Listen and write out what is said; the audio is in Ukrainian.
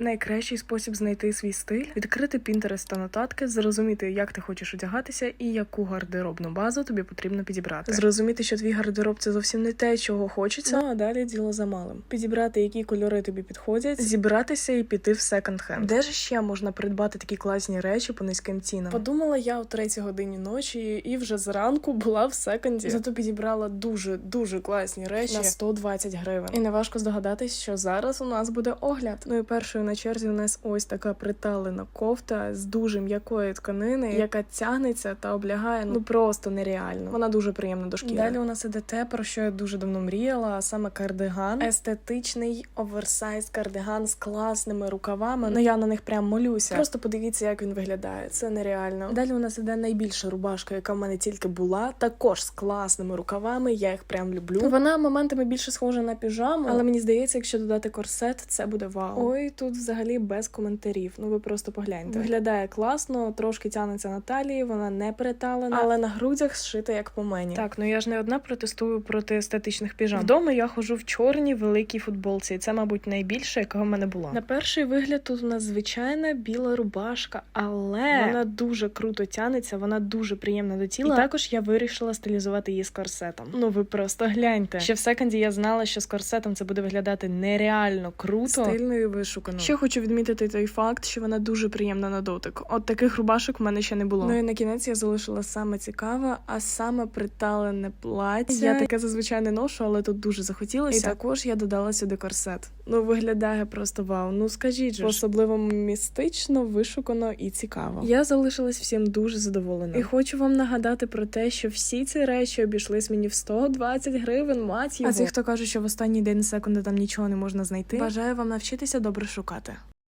Найкращий спосіб знайти свій стиль відкрити Pinterest та нотатки, зрозуміти, як ти хочеш одягатися і яку гардеробну базу тобі потрібно підібрати. Зрозуміти, що твій гардероб це зовсім не те, чого хочеться. Ну а далі діло за малим. Підібрати, які кольори тобі підходять, зібратися і піти в секонд-хенд. Де ж ще можна придбати такі класні речі по низьким цінам? Подумала я о третій годині ночі і вже зранку була в секонді. Зато підібрала дуже дуже класні речі на 120 гривень. І не важко здогадатись, що зараз у нас буде огляд. Ну і першою на черзі у нас ось така приталена кофта з дуже м'якої тканини, яка тягнеться та облягає ну просто нереально. Вона дуже приємна до шкіри. Далі у нас іде те, про що я дуже давно мріяла, а саме кардиган. Естетичний оверсайз кардиган з класними рукавами. Ну я на них прям молюся. Просто подивіться, як він виглядає. Це нереально. Далі у нас іде найбільша рубашка, яка в мене тільки була. Також з класними рукавами. Я їх прям люблю. Вона моментами більше схожа на піжаму, але мені здається, якщо додати корсет, це буде вау. Ой, тут взагалі без коментарів. Ну ви просто погляньте. Виглядає класно, трошки тянеться на талії, вона не переталена, але на грудях зшита як по мені. Так, ну я ж не одна протестую проти естетичних піжам. Вдома я ходжу в чорній великій футболці, і це, мабуть, найбільше, яка в мене була. На перший вигляд тут у нас звичайна біла рубашка, але вона дуже круто тянеться, вона дуже приємна до тіла. І також я вирішила стилізувати її з корсетом. Ну ви просто гляньте. Ще в секонді я знала, що з корсетом це буде виглядати нереально круто, стильно і вишукано. Ще хочу відмітити той факт, що вона дуже приємна на дотик. От таких рубашок в мене ще не було. Ну і на кінець я залишила саме цікаве, а саме приталене плаття. Я таке зазвичай не ношу, але тут дуже захотілося. І також я додала сюди корсет. Ну виглядає просто вау. Ну скажіть же, особливо містично, вишукано і цікаво. Я залишилась всім дуже задоволена. І хочу вам нагадати про те, що всі ці речі обійшлись мені в 120 гривень. Мать його. А ті, хто каже, що в останній день секунди там нічого не можна знайти. Бажаю вам навчитися добре шукати працювати.